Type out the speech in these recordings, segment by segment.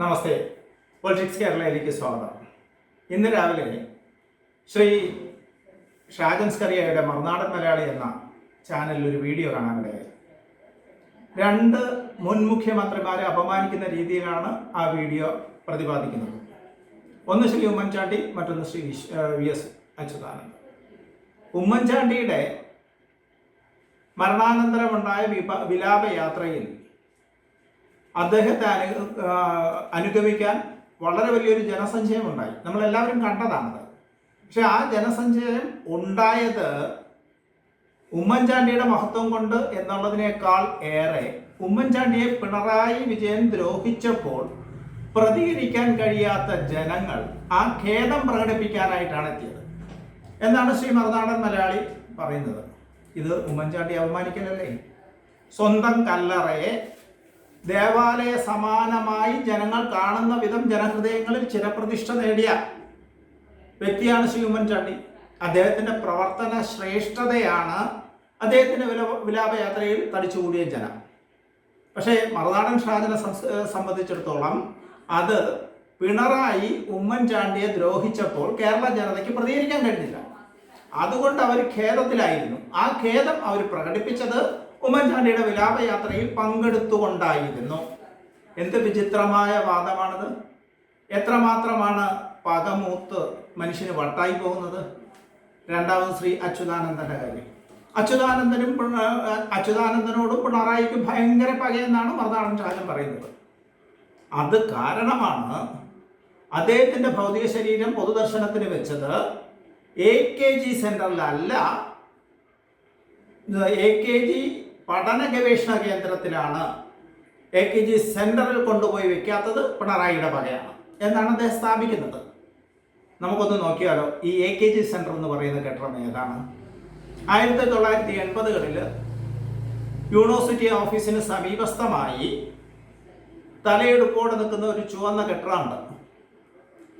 നമസ്തേ. Politics കേരളയിലേക്ക് സ്വാഗതം. ഇന്ന് രാവിലെ ശ്രീ ഷാജൻ സ്കറിയയുടെ മറുനാടൻ മലയാളി എന്ന ചാനലിൽ ഒരു വീഡിയോ കാണാനിടയായി രണ്ട് മുൻ മുഖ്യമന്ത്രിമാരെ അപമാനിക്കുന്ന രീതിയിലാണ് ആ വീഡിയോ പ്രതിപാദിക്കുന്നത്. ഒന്ന് ശ്രീ ഉമ്മൻചാണ്ടി മറ്റൊന്ന് ശ്രീ വി എസ് അച്യുതാനന്ദ് ഉമ്മൻചാണ്ടിയുടെ മരണാനന്തരമുണ്ടായ വിലാപയാത്രയിൽ അദ്ദേഹത്തെ അനു അനുഗമിക്കാൻ വളരെ വലിയൊരു ജനസഞ്ചയം ഉണ്ടായി. നമ്മളെല്ലാവരും കണ്ടതാണത് പക്ഷെ ആ ജനസഞ്ചയം ഉണ്ടായത് ഉമ്മൻചാണ്ടിയുടെ മഹത്വം കൊണ്ട് എന്നുള്ളതിനേക്കാൾ ഏറെ ഉമ്മൻചാണ്ടിയെ പിണറായി വിജയൻ ദ്രോഹിച്ചപ്പോൾ പ്രതികരിക്കാൻ കഴിയാത്ത ജനങ്ങൾ ആ ഖേദം പ്രകടിപ്പിക്കാനായിട്ടാണ് എത്തിയത്. എന്നാണ് ശ്രീ മറുനാടൻ മലയാളി പറയുന്നത്. ഇത് ഉമ്മൻചാണ്ടി അവമാനിക്കലല്ലേ സ്വന്തം കല്ലറയെ ദേവാലയ സമാനമായി ജനങ്ങൾ കാണുന്ന വിധം ജനഹൃദയങ്ങളിൽ ചിരപ്രതിഷ്ഠ നേടിയ വ്യക്തിയാണ് ശ്രീ ഉമ്മൻചാണ്ടി. അദ്ദേഹത്തിന്റെ പ്രവർത്തന ശ്രേഷ്ഠതയാണ് അദ്ദേഹത്തിന്റെ വില വിലാപയാത്രയിൽ തടിച്ചുകൂടിയ ജനം. പക്ഷേ മറുനാടൻ ഷാജനെ സംബന്ധിച്ചിടത്തോളം അത് പിണറായി ഉമ്മൻചാണ്ടിയെ ദ്രോഹിച്ചപ്പോൾ കേരള ജനതയ്ക്ക് പ്രതികരിക്കാൻ കഴിഞ്ഞില്ല. അതുകൊണ്ട് അവർ ഖേദത്തിലായിരുന്നു. ആ ഖേദം അവർ പ്രകടിപ്പിച്ചത് ഉമ്മൻചാണ്ടിയുടെ വിലാപയാത്രയിൽ പങ്കെടുത്തുകൊണ്ടായിരുന്നു. എന്ത് വിചിത്രമായ വാദമാണത്? എത്രമാത്രമാണ് പകമൂത്ത് മനുഷ്യന് വട്ടായി പോകുന്നത്? രണ്ടാമത് ശ്രീ അച്യുതാനന്ദന്റെ കാര്യം. അച്യുതാനന്ദനും അച്യുതാനന്ദനോടും പിണറായിക്ക് ഭയങ്കര പകയെന്നാണ് മറുനാടൻ രാജൻ പറയുന്നത്. അത് കാരണമാണ് അദ്ദേഹത്തിന്റെ ഭൗതിക ശരീരം പൊതുദർശനത്തിന് വെച്ചത് എ കെ ജി സെന്ററിലല്ല. എ കെ ജി പഠന ഗവേഷണ കേന്ദ്രത്തിലാണ് എ കെ ജി സെന്ററിൽ കൊണ്ടുപോയി വെക്കാത്തത് പിണറായിയുടെ വകയാണ് എന്നാണ് അദ്ദേഹം സ്ഥാപിക്കുന്നത്. നമുക്കൊന്ന് നോക്കിയാലോ ഈ എ കെ ജി സെന്റർ എന്ന് പറയുന്ന കെട്ടിടം ഏതാണ്? ആയിരത്തി തൊള്ളായിരത്തി എൺപതുകളിൽ യൂണിവേഴ്സിറ്റി ഓഫീസിന് സമീപസ്ഥമായി തലയെടുപ്പോടെ നിൽക്കുന്ന ഒരു ചുവന്ന കെട്ടിടമുണ്ട്.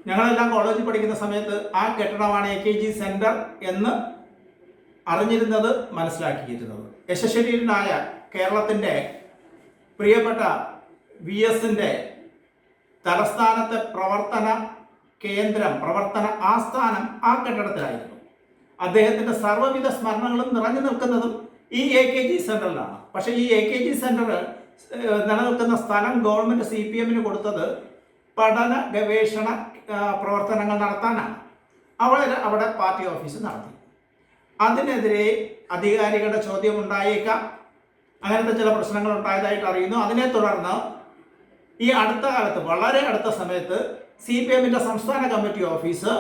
ഞങ്ങളെല്ലാം കോളേജിൽ പഠിക്കുന്ന സമയത്ത് ആ കെട്ടിടമാണ് എ കെ ജി സെന്റർ എന്ന് അറിഞ്ഞിരുന്നത് മനസ്സിലാക്കിയിരുന്നത് യശശരീരനായ കേരളത്തിന്റെ പ്രിയപ്പെട്ട വി എസിന്റെ തലസ്ഥാനത്തെ പ്രവർത്തന കേന്ദ്രം പ്രവർത്തന ആസ്ഥാനം ആ കെട്ടിടത്തിലായിരുന്നു. അദ്ദേഹത്തിന്റെ സർവവിധ സ്മരണകളും നിറഞ്ഞു നിൽക്കുന്നതും ഈ എ കെ ജി സെന്ററിലാണ് പക്ഷേ ഈ എ കെ ജി സെന്റർ നിലനിൽക്കുന്ന സ്ഥലം ഗവൺമെന്റ് സി പി എമ്മിന് കൊടുത്തത് പഠന ഗവേഷണ പ്രവർത്തനങ്ങൾ നടത്താനാണ്. അവിടെ അവിടെ പാർട്ടി ഓഫീസ് നടത്തി. അതിനെതിരെ അധികാരികളുടെ ചോദ്യം ഉണ്ടായേക്കാം. അങ്ങനത്തെ ചില പ്രശ്നങ്ങൾ ഉണ്ടായതായിട്ട് അറിയുന്നു. അതിനെ തുടർന്ന് ഈ അടുത്ത കാലത്ത് വളരെ അടുത്ത സമയത്ത് സി പി എമ്മിന്റെ സംസ്ഥാന കമ്മിറ്റി ഓഫീസ്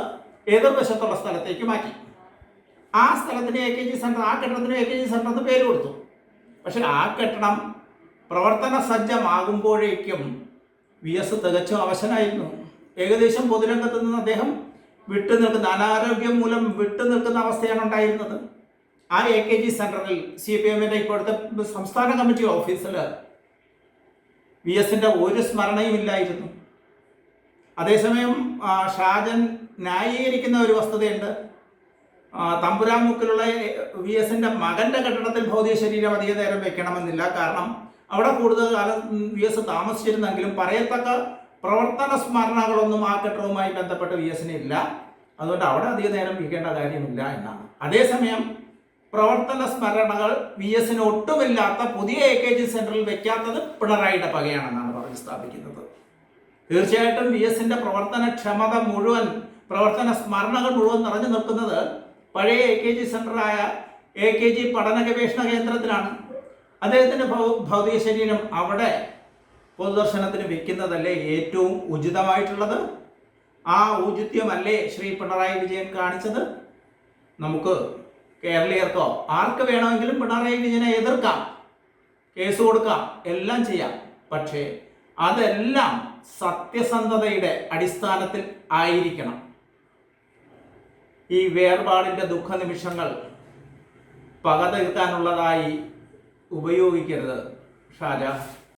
എതിർവശത്തുള്ള സ്ഥലത്തേക്ക് മാറ്റി. ആ സ്ഥലത്തിന് എ കെ ജി സെന്റർ ആ കെട്ടിടത്തിന് എ കെ ജി സെന്റർ എന്ന് പേര് കൊടുത്തു. പക്ഷെ ആ കെട്ടിടം പ്രവർത്തന സജ്ജമാകുമ്പോഴേക്കും വി എസ് തികച്ചും അവശനായിരുന്നു. ഏകദേശം പൊതുരംഗത്ത് നിന്ന് അദ്ദേഹം വിട്ടു നിൽക്കുന്ന അനാരോഗ്യം മൂലം വിട്ടു നിൽക്കുന്ന അവസ്ഥയാണ് ഉണ്ടായിരുന്നത്. ആ എ കെ ജി സെന്ററിൽ സി പി എമ്മിന്റെ ഇപ്പോഴത്തെ സംസ്ഥാന കമ്മിറ്റി ഓഫീസിൽ വി എസിന്റെ ഒരു സ്മരണയും ഇല്ലായിരുന്നു. അതേസമയം ഷാജൻ ന്യായീകരിക്കുന്ന ഒരു വസ്തുതയുണ്ട്. തമ്പുരാമുക്കിലുള്ള വി എസിന്റെ മകന്റെ കെട്ടിടത്തിൽ ഭൗതിക ശരീരം അധിക നേരം വെക്കണമെന്നില്ല. കാരണം അവിടെ കൂടുതൽ കാലം വി എസ് താമസിച്ചിരുന്നെങ്കിലും പറയത്തക്ക പ്രവർത്തന സ്മരണകളൊന്നും ആ ഘട്ടവുമായി ബന്ധപ്പെട്ട് വി എസിന് ഇല്ല അതുകൊണ്ട് അവിടെ അധിക നേരം ഇരിക്കേണ്ട കാര്യമില്ല എന്നാണ്. അതേസമയം പ്രവർത്തന സ്മരണകൾ വി എസിന് ഒട്ടുമില്ലാത്ത പുതിയ എ കെ ജി സെന്ററിൽ വെക്കാത്തത് പിണറായിയുടെ പകയാണെന്നാണ് പറഞ്ഞ് സ്ഥാപിക്കുന്നത്. തീർച്ചയായിട്ടും വി എസിന്റെ പ്രവർത്തനക്ഷമത മുഴുവൻ പ്രവർത്തന സ്മരണകൾ മുഴുവൻ നിറഞ്ഞു നിൽക്കുന്നത് പഴയ എ കെ ജി സെന്ററായ എ കെ ജി പഠന ഗവേഷണ കേന്ദ്രത്തിലാണ്. അദ്ദേഹത്തിന്റെ ഭൗതിക ശരീരം അവിടെ പൊതുദർശനത്തിന് വെക്കുന്നതല്ലേ ഏറ്റവും ഉചിതമായിട്ടുള്ളത്? ആ ഔചിത്യമല്ലേ ശ്രീ പിണറായി വിജയൻ കാണിച്ചത്? നമുക്ക് കേരളീയർക്കോ ആർക്ക് വേണമെങ്കിലും പിണറായി വിജയനെ എതിർക്കാം കേസ് കൊടുക്കാം എല്ലാം ചെയ്യാം. പക്ഷേ അതെല്ലാം സത്യസന്ധതയുടെ അടിസ്ഥാനത്തിൽ ആയിരിക്കണം. ഈ വേർപാടിന്റെ ദുഃഖനിമിഷങ്ങൾ പക ഉപയോഗിക്കരുത് ഷാജ.